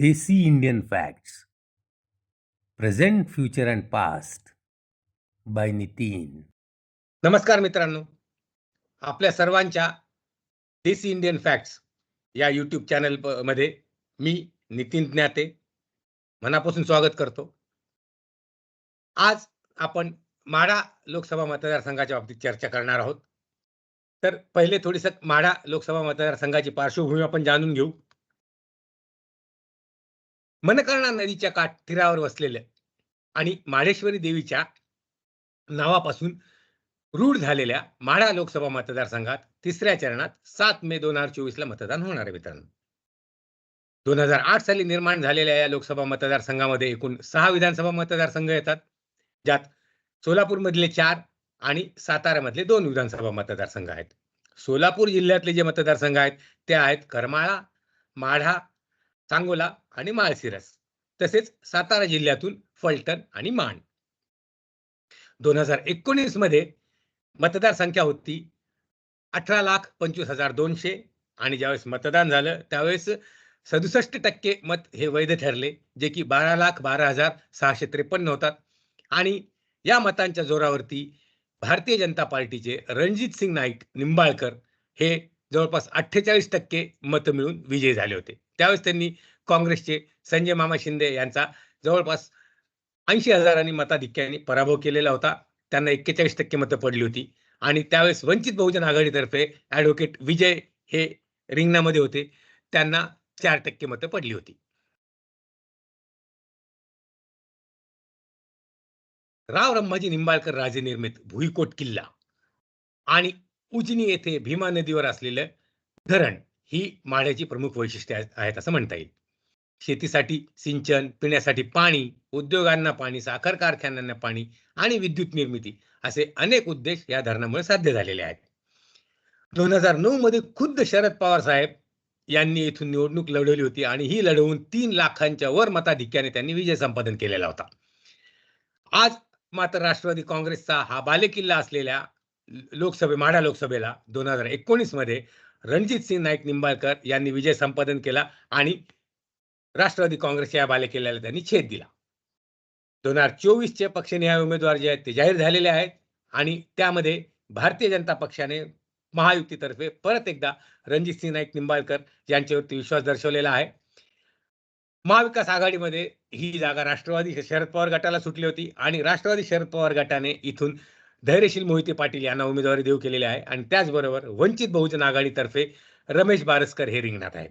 Desi Indian Facts present future and Past by Nitin नमस्कार मित्रांनो. आपल्या सर्वांच्या देसी इंडियन फॅक्ट्स या यूट्यूब चॅनलमध्ये मी नितीन ज्ञाते मनापासून स्वागत करतो. आज आपण माढा लोकसभा मतदारसंघाच्या बाबतीत चर्चा करणार आहोत. तर पहिले थोडीस माढा लोकसभा मतदारसंघाची पार्श्वभूमी आपण जाणून घेऊ. मनकर्णा नदीच्या काठीरावर वसलेल्या आणि माळेश्वरी देवीच्या नावापासून रूढ झालेल्या माढा लोकसभा मतदारसंघात तिसऱ्या चरणात सात मे दोन हजार चोवीस ला मतदान होणार आहे मित्रांनो. दोन हजार आठ साली निर्माण झालेल्या या लोकसभा मतदारसंघामध्ये एकूण सहा विधानसभा मतदारसंघ येतात ज्यात सोलापूर मधले चार आणि साताऱ्यामधले दोन विधानसभा मतदारसंघ आहेत. सोलापूर जिल्ह्यातले जे मतदारसंघ आहेत ते आहेत करमाळा माढा सांगोला आणि माळशिरस तसेच सातारा जिल्ह्यातून फलटण आणि माण. दोन हजार एकोणीसमध्ये मतदार होती अठरा लाख पंचवीस हजार दोनशे आणि ज्यावेळेस मतदान झालं त्यावेळेस सदुसष्ट टक्के मत हे वैध ठरले जे की बारा लाख बारा हजार सहाशे त्रेपन्न होतात. आणि या मतांच्या जोरावरती भारतीय जनता पार्टीचे रणजित सिंग नाईक निंबाळकर हे जवळपास अठ्ठेचाळीस टक्के मत मिळून विजयी झाले होते. त्यावेळेस त्यांनी काँग्रेसचे संजय मामा शिंदे यांचा जवळपास ऐंशी हजारांनी मताधिक्याने पराभव केलेला होता. त्यांना एक्केचाळीस टक्के मतं पडली होती. आणि त्यावेळेस वंचित बहुजन आघाडीतर्फे ऍडव्होकेट विजय हे रिंगणामध्ये होते. त्यांना चार टक्के मतं पडली होती. राव रंभाजी निंबाळकर राजे निर्मित भुईकोट किल्ला आणि उजनी येथे भीमा नदीवर असलेलं धरण ही माढ्याची प्रमुख वैशिष्ट्ये आहेत- आहेत असं म्हणता येईल. शेतीसाठी सिंचन पिण्यासाठी पाणी उद्योगांना पाणी साखर कारखान्यांना पाणी आणि विद्युत निर्मिती असे अनेक उद्देश या धरणामुळे साध्य झालेले आहेत. दोन हजार नऊ मध्ये खुद्द शरद पवार साहेब यांनी इथून निवडणूक लढवली होती आणि ही लढवून तीन लाखांच्या वर मताधिक्याने त्यांनी विजय संपादन केलेला होता. आज मात्र राष्ट्रवादी काँग्रेसचा हा बालेकिल्ला असलेल्या लोकसभे माढा लोकसभेला दोन हजार एकोणीसमध्ये रणजित सिंग नाईक निंबाळकर यांनी विजय संपादन केला आणि राष्ट्रवादी काँग्रेस या बालेकिल्ल्याला त्यांनी छेद दिला. दोन हजार चोवीसचे पक्षनिहाय उमेदवार जे आहेत ते जाहीर झालेले आहेत आणि त्यामध्ये भारतीय जनता पक्षाने महायुतीतर्फे परत एकदा रणजित सिंग नाईक निंबाळकर यांच्यावरती विश्वास दर्शवलेला आहे. महाविकास आघाडीमध्ये ही जागा राष्ट्रवादी शरद पवार गटाला सुटली होती आणि राष्ट्रवादी शरद पवार गटाने इथून धैर्यशील मोहिते पाटील यांना उमेदवारी देऊ केलेली आहे. आणि त्याचबरोबर वंचित बहुजन आघाडीतर्फे रमेश बारसकर हे रिंगणात आहेत.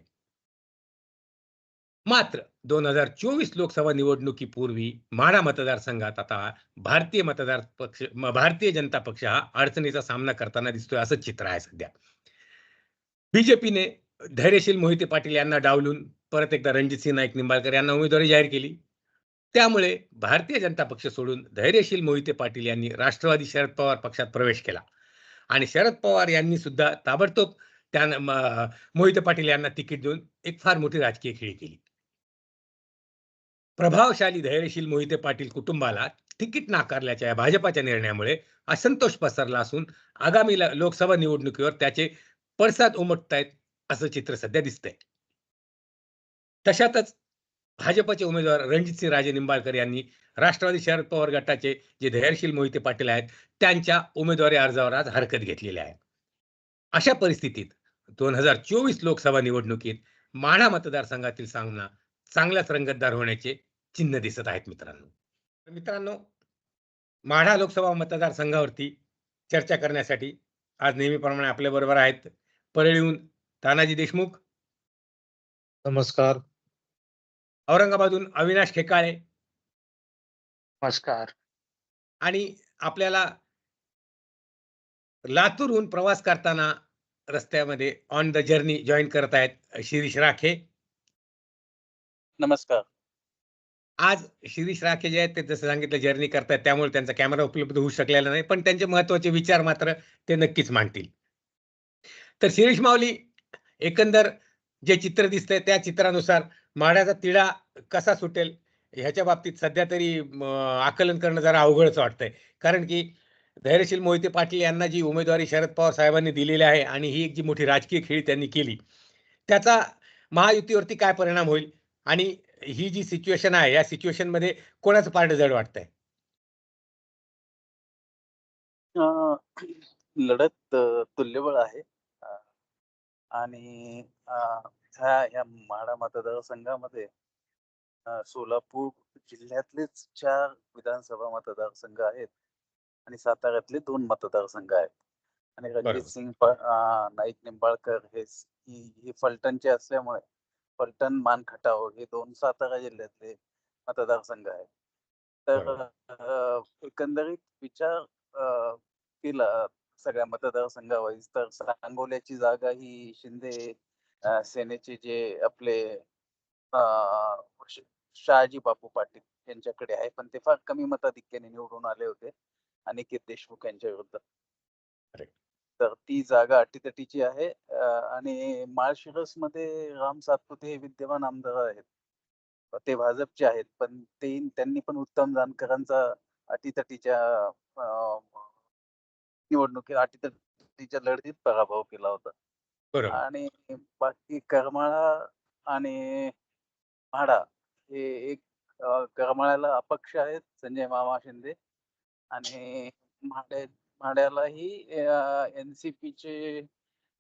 मात्र दोन हजार चोवीस लोकसभा निवडणुकीपूर्वी माढा मतदारसंघात आता भारतीय मतदार पक्ष भारतीय जनता पक्ष हा अडचणीचा सामना करताना दिसतोय असं चित्र आहे सध्या. बीजेपीने धैर्यशील मोहिते पाटील यांना डावलून परत एकदा रणजित सिंह नाईक निंबाळकर यांना उमेदवारी जाहीर केली. त्यामुळे भारतीय जनता पक्ष सोडून धैर्यशील मोहिते पाटील यांनी राष्ट्रवादी शरद पवार पक्षात प्रवेश केला. आणि शरद पवार यांनी सुद्धा ताबडतोब त्यांना मोहिते पाटील यांना तिकीट देऊन एक फार मोठी राजकीय खेळी केली. प्रभावशाली धैर्यशील मोहिते पाटील कुटुंबाला तिकीट नाकारल्याच्या या भाजपाच्या निर्णयामुळे असंतोष पसरला असून आगामी लोकसभा निवडणुकीवर त्याचे पडसाद उमटतायत असं चित्र सध्या दिसतंय. तशातच भाजपचे उमेदवार रणजितसिंह राजे निंबाळकर यांनी राष्ट्रवादी शरद पवार गटाचे जे धैर्यशील मोहिते पाटील आहेत त्यांच्या उमेदवारी अर्जावर आज हरकत घेतलेली आहे. अशा परिस्थितीत दोन हजार चोवीस लोकसभा निवडणुकीत माढा मतदारसंघातील सामना चांगल्याच रंगतदार होण्याचे चिन्ह दिसत आहेत मित्रांनो. तर मित्रांनो माढा लोकसभा मतदारसंघावरती चर्चा करण्यासाठी आज नेहमीप्रमाणे आपल्या बरोबर आहेत परळीहून तानाजी देशमुख. नमस्कार. औरंगाबादहून अविनाश खेकाळे. नमस्कार. आणि आपल्याला लातूरहून प्रवास करताना रस्त्यामध्ये ऑन द जर्नी जॉईन करत आहेत शिरीष राखे. नमस्कार. आज शिरीष राखे जे आहेत ते जसं सांगितलं जर्नी करतायत त्यामुळे त्यांचा कॅमेरा उपलब्ध होऊ शकलेला नाही पण त्यांचे महत्त्वाचे विचार मात्र ते नक्कीच मांडतील. तर शिरीष माऊली एकंदर जे चित्र दिसतंय त्या चित्रानुसार माड्याचा तिढा कसा सुटेल ह्याच्या बाबतीत सध्या तरी आकलन करणं जरा अवघडच वाटतंय. कारण की धैर्यशील मोहिते पाटील यांना जी उमेदवारी शरद पवार साहेबांनी दिलेली आहे आणि ही एक जी मोठी राजकीय खेळी त्यांनी केली त्याचा महायुतीवरती काय परिणाम होईल आणि ही जी सिच्युएशन आहे या सिच्युएशनमध्ये कोणाचं पार्ट जड वाटतंय? लढत तुल्यबळ आहे. आणि ह्या ह्या माढा मतदारसंघामध्ये सोलापूर जिल्ह्यातलेच चार विधानसभा मतदारसंघ आहेत आणि साताऱ्यातले दोन मतदारसंघ आहेत. आणि रणजित. सिंग नाईक निंबाळकर हे ही फलटणचे असल्यामुळे फलटण मानखटाव हे दोन सातारा जिल्ह्यातले मतदारसंघ आहेत. तर एकंदरीत विचार केला सगळ्या मतदारसंघावाईज तर सांगोल्याची जागा ही शिंदे सेनेचे जे आपले शहाजी बापू पाटील यांच्याकडे आहे पण ते फार कमी मताधिक्याने निवडून आले होते अनिकेत देशमुख यांच्या विरुद्ध. तर ती जागा अटीतटीची आहे आणि माळशिरसमध्ये राम सातपुते हे विद्यमान आमदार आहेत. ते भाजपचे आहेत पण ते त्यांनी पण उत्तम जानकरांचा अटीतटीच्या निवडणुकीत अटीतटीच्या लढतीत पराभव केला होता. बरोबर. आणि बाकी करमाळा आणि म्हाडा हे एक अ, करमाळ्याला अपक्ष आहेत संजय मामा शिंदे आणि म्हाडे म्हाड्यालाही एनसीपीचे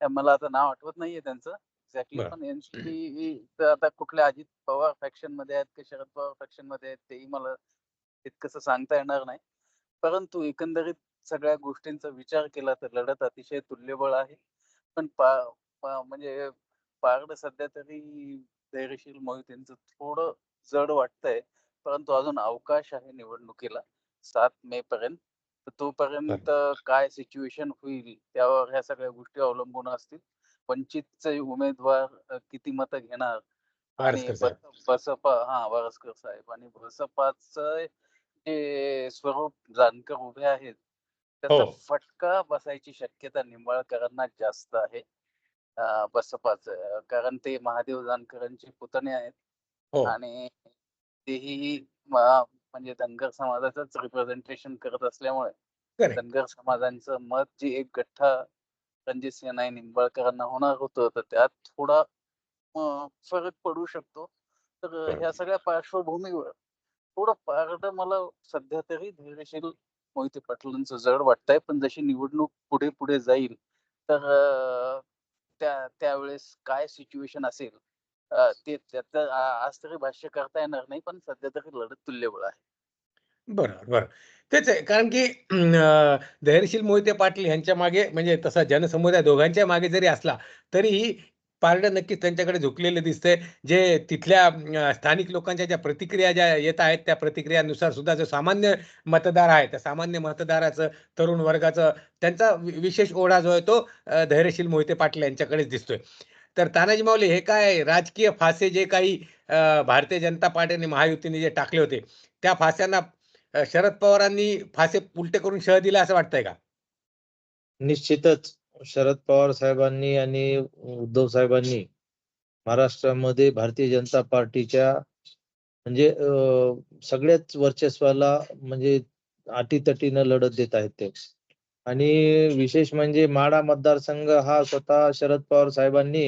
मला आता नाव आठवत नाहीये त्यांचं. एक्झॅक्टली बरं. पण एनसीपी आता कुठल्या अजित पवार फॅक्शनमध्ये आहेत की शरद पवार फॅक्शनमध्ये आहेत तेही मला तितकंसं सांगता येणार नाही. परंतु एकंदरीत सगळ्या गोष्टींचा विचार केला तर लढत अतिशय तुल्यबळ आहे. पण पा पा- म्हणजे पारड सध्या तरी धैर्यशील मोहितेंचं थोडं जड वाटतंय. परंतु अजून अवकाश आहे निवडणुकीला सात मे पर्यंत. तर तोपर्यंत काय सिच्युएशन होईल त्यावर ह्या सगळ्या गोष्टी अवलंबून असतील. वंचितचे उमेदवार किती मतं घेणार? आणि बसपा हा वारसकर साहेब आणि बसपाचं जे स्वरूप जानकर उभे आहेत. त्याचा हो. फटका बसायची शक्यता निंबाळकरांना जास्त आहे अं, बसपाचं कारण ते महादेव जानकरांचे पुतणे आहेत हो आणि तेही म- म्हणजे धनगर समाजाचंच रिप्रेझेंटेशन करत असल्यामुळे. धनगर समाजांचं मत जे एक गठ्ठा रणजित सिंह नाईक निंबाळकरांना होणार होतं तर त्यात थोडा अं, फरक पडू शकतो तर बरोबर. ह्या सगळ्या पार्श्वभूमीवर थोडं पारड मला सध्या तरी धैर्यशील हो, मोहिते पाटलांचं जड वाटतंय पण जशी निवडणूक पुढे पुढे जाईल तर त्या त्यावेळेस काय सिच्युएशन असेल ते त्यात आज तरी भाष्य करता येणार नाही पण सध्या तरी लढत तुल्यबळ आहे. बरोबर बरोबर तेच आहे कारण की धैर्यशील मोहिते पाटील यांच्या मागे म्हणजे तसा जनसमुदाय दोघांच्या मागे जरी असला तरीही पारडं नक्कीच त्यांच्याकडे झुकलेलं दिसतंय. जे तिथल्या स्थानिक लोकांच्या ज्या प्रतिक्रिया ज्या येत आहेत त्या प्रतिक्रियानुसार सुद्धा जो सामान्य मतदार आहे त्या सामान्य मतदाराचं तरुण वर्गाचं त्यांचा विशेष ओढा जो आहे तो धैर्यशील मोहिते पाटील यांच्याकडेच दिसतोय. तर तानाजी माऊली हे काय राजकीय फासे जे काही भारतीय जनता पार्टीने महायुतीने जे टाकले होते त्या फास्यांना शरद पवारांनी फासे उलटे करून शह दिला असं वाटतंय का? निश्चितच. शरद पवार साहेबांनी आणि उद्धव साहेबांनी महाराष्ट्रामध्ये भारतीय जनता पार्टीच्या म्हणजे सगळ्याच वर्चस्वाला म्हणजे अटीतटीनं लढत देत आहेत ते. आणि विशेष म्हणजे माडा मतदारसंघ हा स्वतः शरद पवार साहेबांनी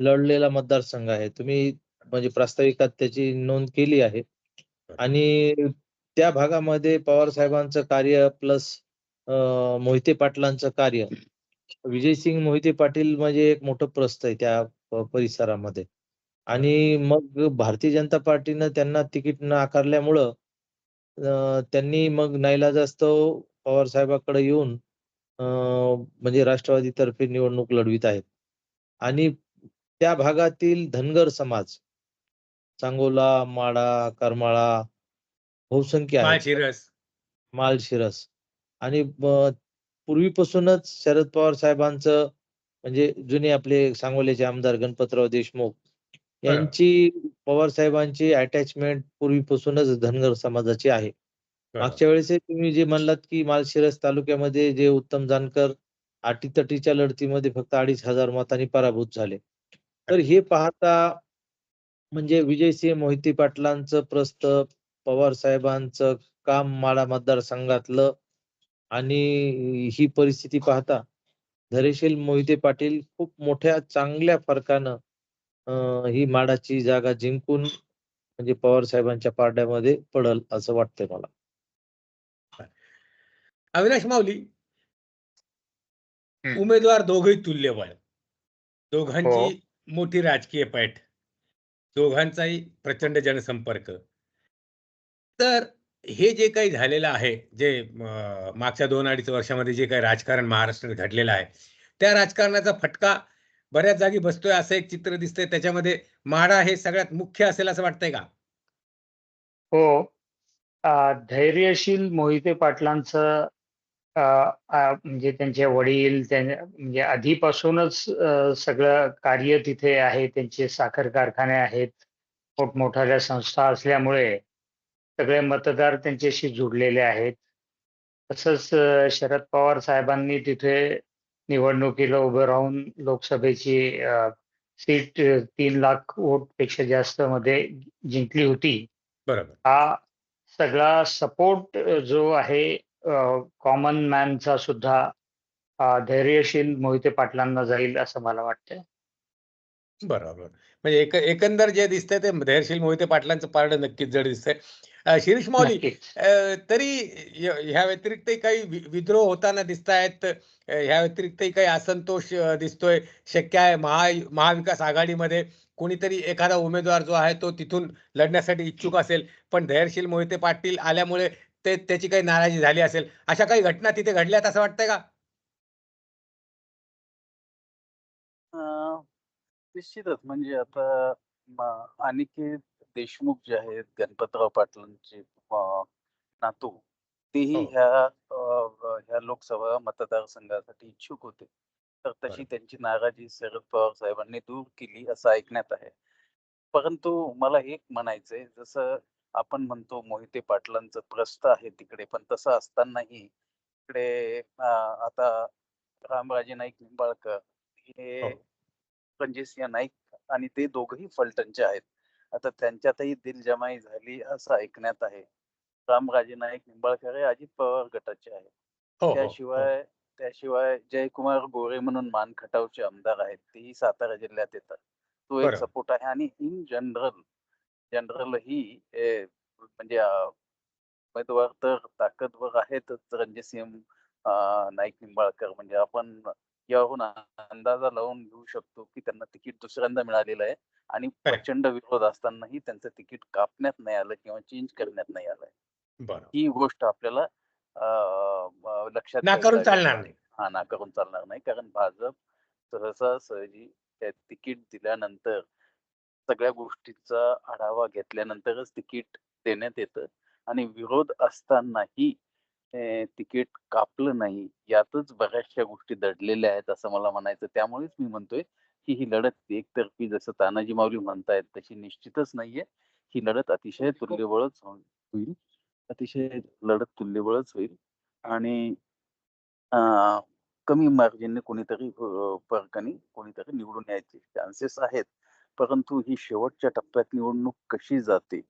लढलेला मतदारसंघ आहे. तुम्ही म्हणजे प्रास्ताविकात त्याची नोंद केली आहे. आणि त्या भागामध्ये पवार साहेबांचं कार्य प्लस मोहिते पाटलांचं कार्य विजयसिंग मोहिते पाटील म्हणजे एक मोठं प्रस्थ आहे त्या परिसरामध्ये. आणि मग भारतीय जनता पार्टीनं त्यांना तिकीट न आकारल्यामुळं अं, त्यांनी मग नाईलाजास्तव पवार साहेबाकडे येऊन अं, म्हणजे राष्ट्रवादीतर्फे निवडणूक लढवित आहेत. आणि त्या भागातील धनगर समाज सांगोला माडा करमाळा बहुसंख्य आहे माळशिरस. माळशिरस. आणि पूर्वीपासूनच शरद पवार साहेबांचं म्हणजे जुने आपले सांगोल्याचे आमदार गणपतराव देशमुख यांची पवार साहेबांची अटॅचमेंट पूर्वीपासूनच धनगर समाजाची आहे. मागच्या वेळेस तुम्ही जे म्हणलात की माळशिरस तालुक्यामध्ये जे उत्तम जानकर अटीतटीच्या लढतीमध्ये फक्त अडीच हजार मतांनी पराभूत झाले. तर हे पाहता म्हणजे विजयसिंह मोहिते पाटलांचं प्रस्त पवार साहेबांचं काम माडा मतदारसंघातलं आणि ही परिस्थिती पाहता धैर्यशील मोहिते पाटील खूप मोठ्या चांगल्या फरकानं अं, ही माडाची जागा जिंकून म्हणजे पवार साहेबांच्या पारड्यामध्ये पडल असं वाटतंय मला. अविनाश माऊली. हं. उमेदवार दोघही तुल्यबळ. हो. दोघांची मोठी राजकीय पैठ. दोघांचाही प्रचंड जनसंपर्क. तर हे जे काही झालेलं आहे जे मागच्या दोन अडीच वर्षामध्ये जे काही राजकारण महाराष्ट्रात घडलेलं आहे त्या राजकारणाचा फटका बऱ्याच जागी बसतोय असं एक चित्र दिसतंय. त्याच्यामध्ये माडा हे सगळ्यात मुख्य असेल असं वाटतंय का? हो. धैर्यशील मोहिते पाटलांचं म्हणजे त्यांचे वडील म्हणजे आधीपासूनच सगळं कार्य तिथे आहे. त्यांचे साखर कारखाने आहेत. मोठमोठ्या संस्था असल्यामुळे सगळे मतदार त्यांच्याशी जुडलेले आहेत. तसंच शरद पवार साहेबांनी तिथे निवडणुकीला उभं राहून लोकसभेची सीट तीन लाख वोटपेक्षा जास्त मध्ये जिंकली होती. बरोबर. हा सगळा सपोर्ट जो आहे कॉमन मॅनचा सुद्धा धैर्यशील मोहिते पाटलांना जाईल असं मला वाटतंय. बरोबर. म्हणजे एक एकंदर जे दिसतंय ते धैर्यशील मोहिते पाटलांचं पारडं नक्कीच जड दिसतंय. शिरीष अ, तरी य- ह्या व्यतिरिक्तही काही वि- विद्रोह होताना दिसत आहेत ह्या व्यतिरिक्तही काही असंतोष दिसतोय? शक्य आहे महा महाविकास आघाडीमध्ये कोणीतरी एखादा उमेदवार जो आहे तो तिथून लढण्यासाठी इच्छुक असेल पण धैर्यशील मोहिते पाटील आल्यामुळे ते त्याची काही नाराजी झाली असेल अशा काही घटना तिथे घडल्यात असं वाटतंय का? निश्चितच. म्हणजे आता अनिकेत देशमुख जे आहेत गणपतराव पाटलांचे नातू तेही हो. ह्या ह्या लोकसभा मतदारसंघासाठी इच्छुक होते तर तशी. त्यांची नाराजी शरद पवार साहेबांनी दूर केली असं ऐकण्यात आहे परंतु मला एक म्हणायचंय जसं आपण म्हणतो मोहिते पाटलांचं प्रस्थ आहे तिकडे पण तसं असतानाही इकडे अं, आता रामराजे नाईक निंबाळकर हे हो. रणजितसिंह नाईक आणि ते दोघही फलटणचे आहेत आता त्यांच्यातही दिलजमाई झाली असं ऐकण्यात आहे. रामराजे नाईक निंबाळकर हे अजित पवार गटाचे आहेत. हो हो, हो. त्याशिवाय त्याशिवाय जयकुमार गोरे म्हणून मान खटावचे आमदार आहेत. तेही सातारा जिल्ह्यात येतात. तो एक. सपोर्ट आहे आणि इन जनरल जनरल ही म्हणजे उमेदवार तर ताकदवर आहेतच. रणजितसिंह नाईक निंबाळकर म्हणजे आपण यावरून अंदाजा लावून घेऊ शकतो की त्यांना तिकीट दुसऱ्यांदा मिळालेलं आहे. आणि प्रचंड विरोध असतानाही त्यांचं तिकीट कापण्यात नाही आलं किंवा चेंज करण्यात नाही आलंय बरोबर. ही गोष्ट आपल्याला लक्षात नाकारून चालणार. नाही. हा नाकारून चालणार नाही. कारण भाजप सहसा सहजी तिकीट दिल्यानंतर सगळ्या गोष्टीचा आढावा घेतल्यानंतरच तिकीट देण्यात येतं. आणि विरोध असतानाही तिकीट कापलं नाही. यातच बऱ्याचशा गोष्टी दडलेल्या आहेत असं मला म्हणायचं त्यामुळेच मी म्हणतोय की ही लढत एकतर्फी जसं तानाजी माऊली म्हणतायत तशी निश्चितच नाहीये. ही लढत अतिशय तुल्यबळच हो- होईल. अतिशय लढत तुल्यबळच होईल. आणि कमी मार्जिनने कोणीतरी फरकाने कोणीतरी निवडून यायचे चान्सेस आहेत. परंतु ही शेवटच्या टप्प्यात निवडणूक कशी जाते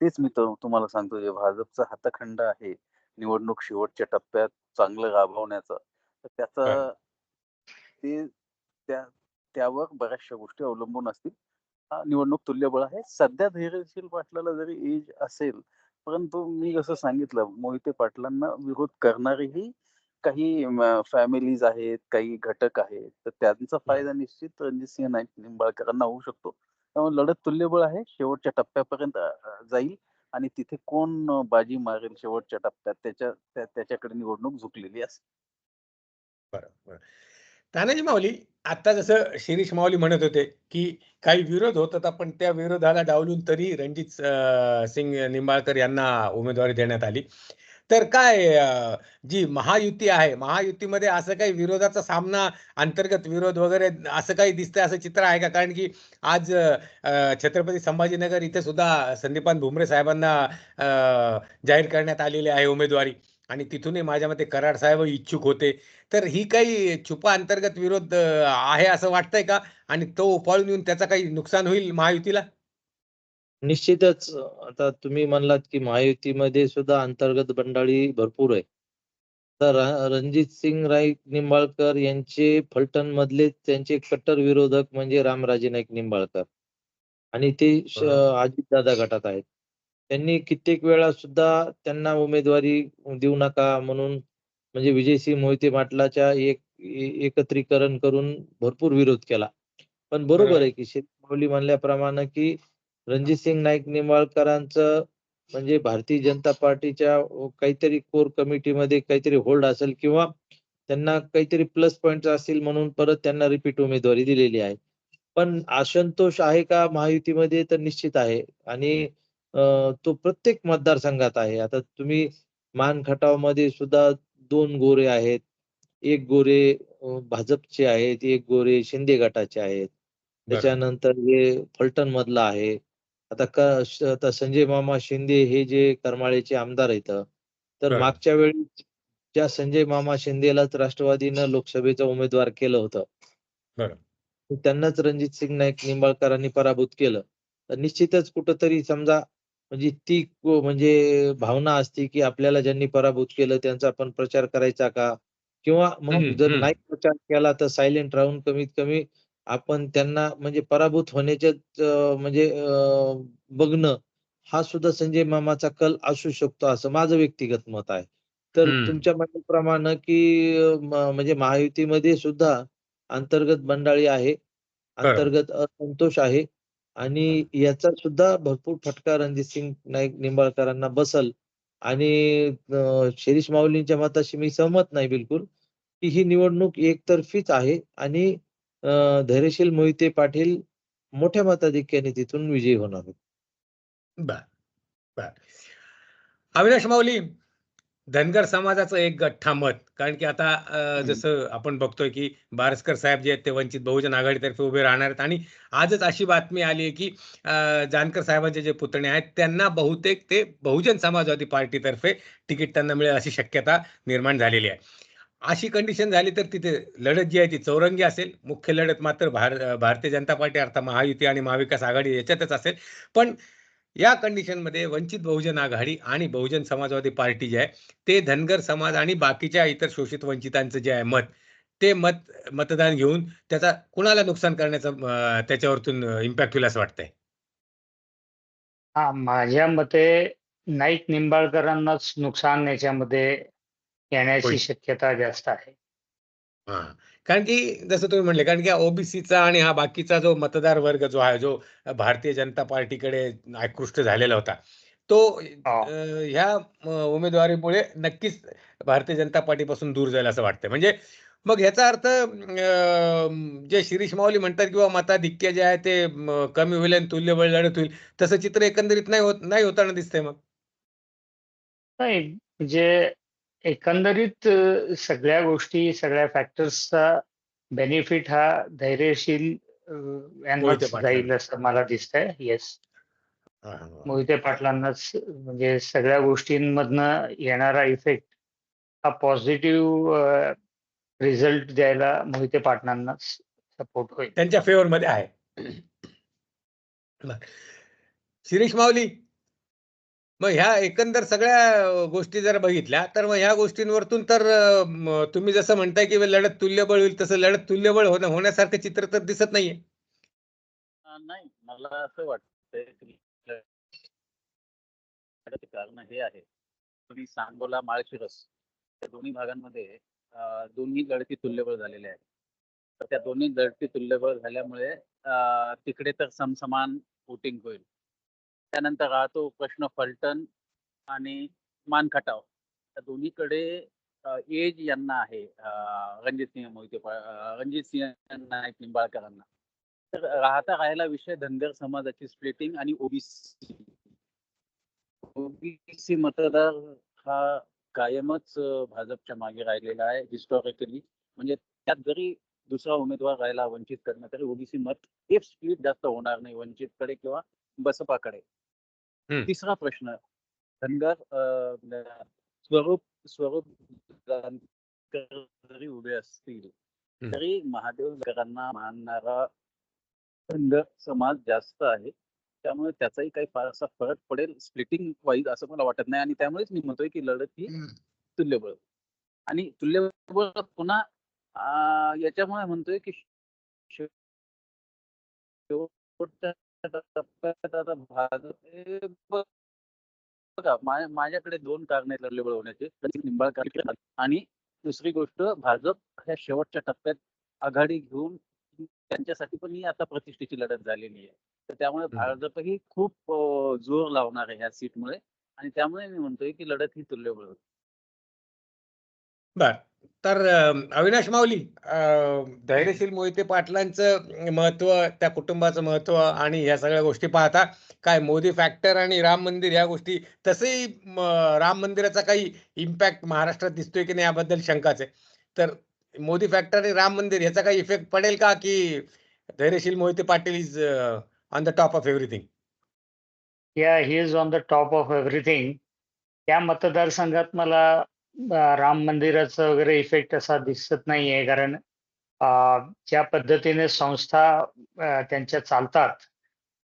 तेच मी तर तुम्हाला सांगतो. जे भाजपचा हातखंड आहे निवडणूक शेवटच्या टप्प्यात चांगलं राबवण्याचा तर त्याचा. ते त्या त्यावर बऱ्याचशा गोष्टी अवलंबून असतील. हा निवडणूक तुल्यबळ आहे. सध्या धैर्यशील पाटलाला जरी एज असेल परंतु मी जसं सांगितलं मोहिते पाटलांना विरोध करणारेही काही फॅमिलीज आहेत काही घटक आहेत. तर त्यांचा फायदा निश्चित रणजितसिंह नाईक निंबाळकरांना होऊ शकतो. त्यामुळे लढत तुल्यबळ आहे. शेवटच्या टप्प्यापर्यंत जाईल. आणि तिथे कोण बाजी मारेल शेवटच्या टप्प्यात त्याच्या त्या- त्याच्याकडे निवडणूक झुकलेली असेल. बरोबर तानाजी माऊली आता जसं शिरीष माऊली म्हणत होते की काही विरोध होत होता पण त्या विरोधाला डावलून तरी रणजित सिंग निंबाळकर यांना उमेदवारी देण्यात आली. तर काय जी महायुती आहे महायुतीमध्ये असं काही विरोधाचा सामना अंतर्गत विरोध वगैरे असं काही दिसतंय असं चित्र आहे का? कारण की आज छत्रपती संभाजीनगर इथे सुद्धा संदीपान भुमरे साहेबांना जाहीर करण्यात आलेली आहे उमेदवारी. आणि तिथूनही माझ्या मते कराड साहेब इच्छुक होते. तर ही काही छुपा अंतर्गत विरोध आहे असं वाटतंय का? आणि तो उफाळून येऊन त्याचा काही नुकसान होईल महायुतीला? निश्चितच. आता तुम्ही म्हणलात की महायुतीमध्ये सुद्धा अंतर्गत बंडाळी भरपूर आहे. तर रणजित सिंग नाईक निंबाळकर यांचे फलटण मधले त्यांचे कट्टर विरोधक म्हणजे रामराजे नाईक निंबाळकर. आणि ते. अजितदादा गटात आहेत. त्यांनी कित्येक वेळा सुद्धा त्यांना उमेदवारी देऊ नका म्हणून म्हणजे विजयसिंह मोहिते पाटलाच्या एक एकत्रीकरण करून भरपूर विरोध केला. पण बरोबर. आहे की शेत माऊली म्हणल्याप्रमाणे की रणजितसिंग नाईक निंबाळकरांचं म्हणजे भारतीय जनता पार्टीच्या काहीतरी कोर कमिटीमध्ये काहीतरी होल्ड असेल किंवा त्यांना काहीतरी प्लस पॉइंट असतील म्हणून परत त्यांना रिपीट उमेदवारी दिलेली आहे. पण असंतोष आहे का महायुतीमध्ये? तर निश्चित आहे. आणि तो प्रत्येक मतदारसंघात आहे. आता तुम्ही मान खटावमध्ये सुद्धा दोन गोरे आहेत. एक गोरे भाजपचे आहेत एक गोरे शिंदे गटाचे आहेत. त्याच्यानंतर हे फलटण मधलं आहे. आता आता संजय मामा शिंदे हे जे करमाळ्याचे आमदार आहेत तर. मागच्या वेळी ज्या संजय मामा शिंदेलाच राष्ट्रवादीनं लोकसभेचा उमेदवार केलं होतं. त्यांनाच रणजित सिंग नाईक निंबाळकरांनी पराभूत केलं. तर निश्चितच कुठंतरी समजा म्हणजे ती को- म्हणजे भावना असते की आपल्याला ज्यांनी पराभूत केलं त्यांचा आपण प्रचार करायचा का किंवा मग जर. नाही प्रचार केला तर सायलेंट राहून कमीत कमी आपण त्यांना म्हणजे पराभूत होण्याच्या म्हणजे बघणं हा सुद्धा संजय मामाचा कल असू शकतो असं माझं व्यक्तिगत मत आहे तर. तुमच्या म्हणण्याप्रमाणे की म्हणजे महायुतीमध्ये सुद्धा अंतर्गत मंडळी आहे. अंतर्गत असंतोष आहे आणि याचा सुद्धा भरपूर फटका रणजितसिंग नाईक निंबाळकरांना बसल. आणि शिरीष माऊलींच्या मताशी मी सहमत नाही बिलकुल की ही निवडणूक एकतर्फीच आहे आणि अं, धैर्यशील मोहिते पाटील मोठ्या मताधिक्याने तिथून विजयी होणार. बर बर. अविनाश माऊली धनगर समाजाचं एक गठ्ठा मत कारण की आता जसं आपण बघतोय की बारसकर साहेब जे आहेत ते वंचित बहुजन आघाडीतर्फे उभे राहणार आहेत. आणि आजच अशी बातमी आली आहे की जानकर साहेबांचे जे पुतणे आहेत त्यांना बहुतेक ते बहुजन समाजवादी पार्टीतर्फे तिकीट त्यांना मिळेल अशी शक्यता निर्माण झालेली आहे. अशी कंडिशन झाली तर तिथे लढत जी आहे ती चौरंगी असेल. मुख्य लढत मात्र भार भारतीय जनता पार्टी अर्थात महायुती आणि महाविकास आघाडी याच्यातच असेल. पण या कंडिशनमध्ये वंचित बहुजन आघाडी आणि बहुजन समाजवादी पार्टी जे आहे ते धनगर समाज आणि बाकीच्या इतर शोषित वंचितांचं जे आहे मत ते मत मतदान घेऊन त्याचा कुणाला नुकसान करण्याचं त्याच्यावरतून इम्पॅक्ट होईल असं वाटतंय? हा माझ्या मते नाईक निंबाळकरांनाच नुकसान याच्यामध्ये येण्याची. शक्यता जास्त आहे. हा. कारण की जसं तुम्ही म्हणले कारण की ओबीसीचा आणि हा बाकीचा जो मतदार वर्ग जो आहे जो भारतीय जनता पार्टीकडे आकृष्ट झालेला होता तो ह्या उमेदवारीमुळे नक्कीच भारतीय जनता पार्टीपासून दूर जाईल असं वाटतंय. म्हणजे मग ह्याचा अर्थ जे शिरीष माऊली म्हणतात किंवा मताधिक्य जे आहे ते कमी होईल आणि तुल्यबळ लढत होईल. तसं चित्र एकंदरीत नाही होत नाही होताना दिसतंय मग. नाही म्हणजे एकंदरीत अ, सगळ्या गोष्टी सगळ्या फॅक्टर्सचा बेनिफिट हा धैर्यशील अ, यांनाच. जाईल असं मला दिसतंय येस हा, हा, हा. मोहिते पाटलांनाच म्हणजे सगळ्या गोष्टींमधनं येणारा इफेक्ट हा पॉझिटिव्ह रिझल्ट द्यायला मोहिते पाटलांनाच सपोर्ट होईल त्यांच्या फेवर मध्ये आहे बर. शिरीष माऊली मग ह्या एकंदर सगळ्या गोष्टी जर बघितल्या तर मग ह्या गोष्टींवरतून तर तुम्ही जसं म्हणताय की लढत तुल्यबळ होईल तसं लढत तुल्यबळ होणं होण्यासारखं चित्र तर दिसत नाहीये. नाही. मला असं वाटतंय कारण हे आहे. तुम्ही सांगोला माळशिरस. या दोन्ही भागांमध्ये दोन्ही लढती तुल्यबळ झालेल्या आहेत. तर त्या दोन्ही लढती तुल्यबळ झाल्यामुळे तिकडे तर समसमान वोटिंग होईल. त्यानंतर राहतो प्रश्न फलटण आणि मानखटाव. त्या दोन्हीकडे एज यांना आहे अं, रणजित सिंह मोहिते रणजित सिंह नाईक निंबाळकरांना. तर राहता राहिला विषय धनगर समाजाची स्प्लिटिंग आणि ओबीसी ओबीसी मतदार हा कायमच भाजपच्या मागे राहिलेला आहे हिस्टॉरिकली म्हणजे त्यात जरी दुसरा उमेदवार राहिला वंचित करणं तरी ओबीसी मत एक स्प्लिट जास्त होणार नाही वंचितकडे किंवा बसपाकडे. हम्म. तिसरा प्रश्न. धनगर अं, स्वरूप स्वरूप जानकर जरी उभे असतील हम्म. तरी महादेवकरांना मानणारा धनगर समाज जास्त आहे. त्यामुळे त्याचाही काही फारसा फरक पडेल स्प्लिटिंग वाईज असं मला वाटत नाही. आणि त्यामुळेच मी म्हणतोय की लढत ही तुल्यबळ. आणि तुल्यबळ पुन्हा अं, याच्यामुळे म्हणतोय की शेवटच्या आता भाजप बघा. मा- माझ्याकडे दोन कारण आहेत तुल्यबळ होण्याचे. निंबाळकर आणि दुसरी गोष्ट भाजप ह्या शेवटच्या टप्प्यात आघाडी घेऊन त्यांच्यासाठी पण ही आता प्रतिष्ठेची लढत झालेली आहे. तर त्यामुळे. भाजपही खूप अं, जोर लावणार आहे ह्या सीटमुळे. आणि त्यामुळे मी म्हणतोय की लढत ही तुल्यबळ होती. बर. तर अविनाश माऊली धैर्यशील मोहिते पाटलांचं महत्त्व त्या कुटुंबाचं महत्त्व आणि ह्या सगळ्या गोष्टी पाहता काय मोदी फॅक्टर आणि राम मंदिर ह्या गोष्टी तसंही राम मंदिराचा काही इम्पॅक्ट महाराष्ट्रात दिसतोय की नाही याबद्दल शंकाच आहे. तर मोदी फॅक्टर आणि राम मंदिर ह्याचा काही इफेक्ट पडेल का की Dhairyasheel Mohite Patil is on the top of everything या ही is on the top of everything त्या मतदारसंघात मला अं, राम मंदिराचा वगैरे इफेक्ट असा दिसत नाहीये. कारण अं, ज्या पद्धतीने संस्था अं, त्यांच्या चालतात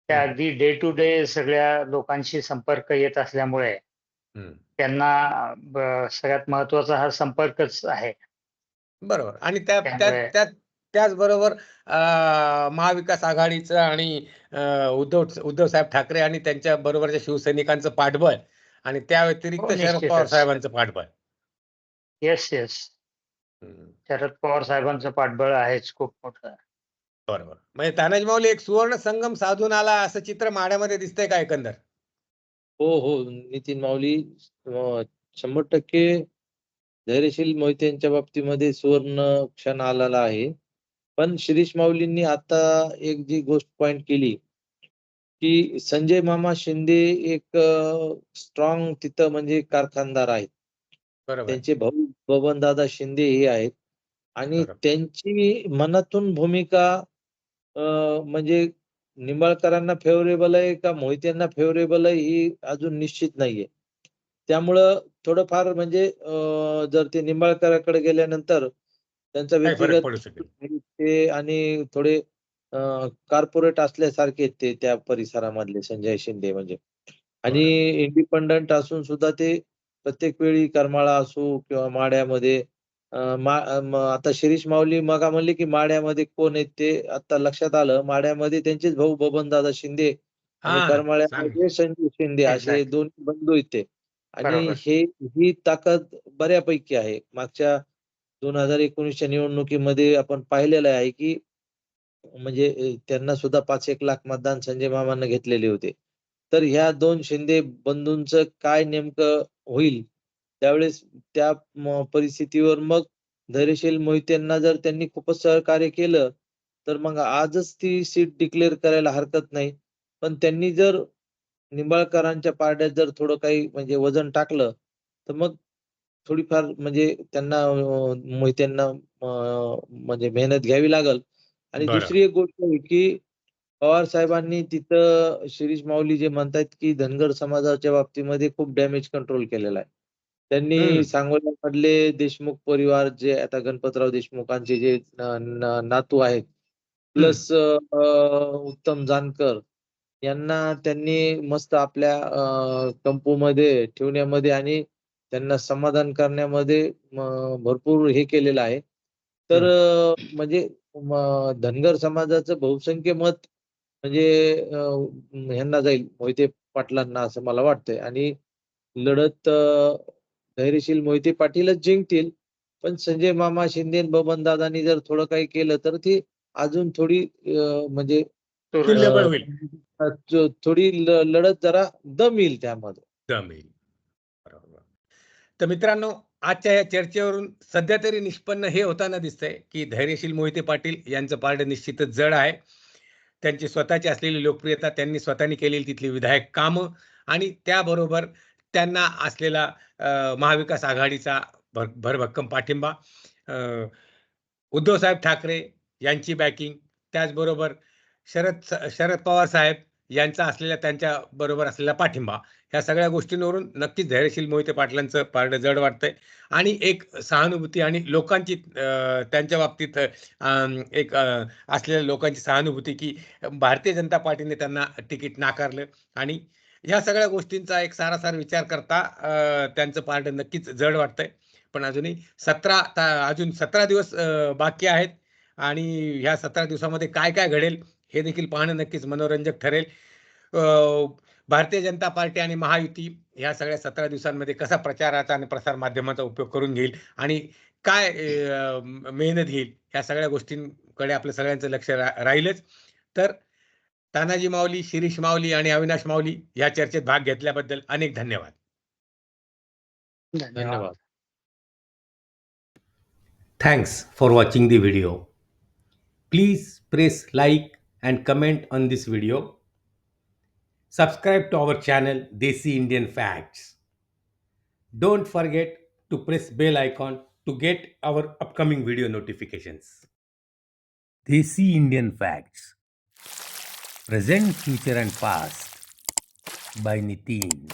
त्या. अगदी डे टू डे सगळ्या लोकांशी संपर्क येत असल्यामुळे त्यांना ब- सगळ्यात महत्त्वाचा हा संपर्कच आहे. बरोबर. आणि त्या त्या त्यामुळे- त्या त्याचबरोबर अं, महाविकास आघाडीचं आणि अं, उद्धव उद्धव साहेब ठाकरे आणि त्यांच्या बरोबरच्या शिवसैनिकांचं पाठबळ आणि त्या व्यतिरिक्त हो, शरद पवार निश्चितच. साहेबांचं पाठबळ. येस येस शरद पवार साहेबांचं पाठबळ आहेच खूप मोठं. बरोबर म्हणजे तानाजी माऊली एक सुवर्ण संगम साधून आला असं चित्र माड्यामध्ये दिसतंय का एकंदर? हो हो. नितीन माऊली अं, शंभर टक्के धैर्यशील मोहितेंच्या बाबतीमध्ये सुवर्ण क्षण आलेला आहे. पण शिरीष माऊलींनी आता एक जी गोष्ट पॉइंट केली की संजय मामा शिंदे एक स्ट्रॉंग तिथं म्हणजे कारखानदार आहेत. त्यांचे भाऊ बबनदादा शिंदे हे आहेत. आणि. त्यांची मनातून भूमिका अं, म्हणजे निंबाळकरांना फेवरेबल आहे का मोहित्यांना फेवरेबल आहे ही अजून निश्चित नाहीये. त्यामुळं थोडंफार म्हणजे जर ते निंबाळकराकडे गेल्यानंतर त्यांचा व्यक्तिगत ते आणि थोडे कॉर्पोरेट असल्यासारखे आहेत ते त्या परिसरामधले संजय शिंदे म्हणजे. आणि इंडिपेंडंट असून सुद्धा ते प्रत्येक वेळी करमाळा असो किंवा माड्यामध्ये अं, मा आता शिरीष माऊली मगा म्हणले की माड्यामध्ये कोण आहेत ते आता लक्षात आलं. माड्यामध्ये त्यांचेच भाऊ बबनदादा शिंदे आणि करमाळ्यामध्ये संजय शिंदे असे. दोन बंधू आहेत ते. आणि. हे ही ताकद बऱ्यापैकी आहे. मागच्या दोन हजार एकोणीसच्या निवडणुकीमध्ये आपण पाहिलेलं आहे की म्हणजे त्यांना सुद्धा पाच एक लाख मतदान संजय मामांना घेतलेले होते. तर ह्या दोन शिंदे बंधूंचं काय नेमकं होईल. त्यावेळेस त्या परिस्थितीवर मग धैर्यशील मोहितेंना जर त्यांनी खूपच सहकार्य केलं तर मग आजच ती सीट डिक्लेअर करायला हरकत नाही. पण त्यांनी जर निंबाळकरांच्या पारड्यात जर थोडं काही म्हणजे वजन टाकलं तर मग थोडीफार म्हणजे त्यांना मोहित्यांना म्हणजे मेहनत घ्यावी लागल. आणि. दुसरी एक गोष्ट आहे की पवार साहेबांनी तिथं शिरीष माऊली जे म्हणतात की धनगर समाजाच्या बाबतीमध्ये खूप डॅमेज कंट्रोल केलेला आहे. त्यांनी सांगोल्यामधले देशमुख परिवार जे आता गणपतराव देशमुखांचे जे नातू आहेत प्लस उत्तम जानकर यांना त्यांनी मस्त आपल्या कंपूमध्ये ठेवण्यामध्ये आणि त्यांना समाधान करण्यामध्ये भरपूर हे केलेलं आहे. तर म्हणजे धनगर समाजाचं बहुसंख्य मत म्हणजे ह्यांना जाईल मोहिते पाटलांना असं मला वाटतंय. आणि लढत धैर्यशील मोहिते पाटीलच जिंकतील. पण संजय मामा शिंदे बबनदादांनी जर थोडं काही केलं तर ती अजून थोडी म्हणजे थोडी लढत जरा दम येईल त्यामध्ये. दम येईल. बरोबर. तर मित्रांनो आजच्या या चर्चेवरून सध्या तरी निष्पन्न हे होताना दिसतंय की धैर्यशील मोहिते पाटील यांचं पारडं निश्चितच जड आहे. त्यांची स्वतःची असलेली लोकप्रियता त्यांनी स्वतःने केलेली तिथली विधायक कामं आणि त्याबरोबर त्यांना असलेला महाविकास आघाडीचा भर भरभक्कम पाठिंबा. उद्धवसाहेब ठाकरे यांची बॅकिंग त्याचबरोबर शरद शरद पवार साहेब यांचा असलेला त्यांच्या बरोबर असलेला पाठिंबा. ह्या सगळ्या गोष्टींवरून नक्कीच धैर्यशील मोहिते पाटलांचं पारडं जड वाटतंय. आणि एक सहानुभूती आणि लोकांची त्यांच्या बाबतीत एक असलेल्या लोकांची सहानुभूती की भारतीय जनता पार्टीने त्यांना तिकीट नाकारलं. आणि ह्या सगळ्या गोष्टींचा एक सारासार विचार करता त्यांचं पारडं नक्कीच जड वाटतंय. पण अजूनही सतरा अजून सतरा दिवस बाकी आहेत. आणि ह्या सतरा दिवसामध्ये काय काय घडेल हे देखील पाहणं नक्कीच मनोरंजक ठरेल. भारतीय जनता पार्टी आणि महायुती ह्या सगळ्या सतरा दिवसांमध्ये कसा प्रचाराचा आणि प्रसार माध्यमाचा उपयोग करून घेईल आणि काय मेहनत घेईल ह्या सगळ्या गोष्टींकडे आपलं सगळ्यांचं लक्ष रा- राहीलच तर तानाजी माऊली शिरीष माऊली आणि अविनाश माऊली या चर्चेत भाग घेतल्याबद्दल अनेक धन्यवाद धन्यवाद Thanks for watching the video. Please press like and comment on this video. Subscribe to our channel Desi Indian Facts. Don't forget to press bell icon to get our upcoming video notifications. Desi Indian Facts. Present, future and past by Nitin.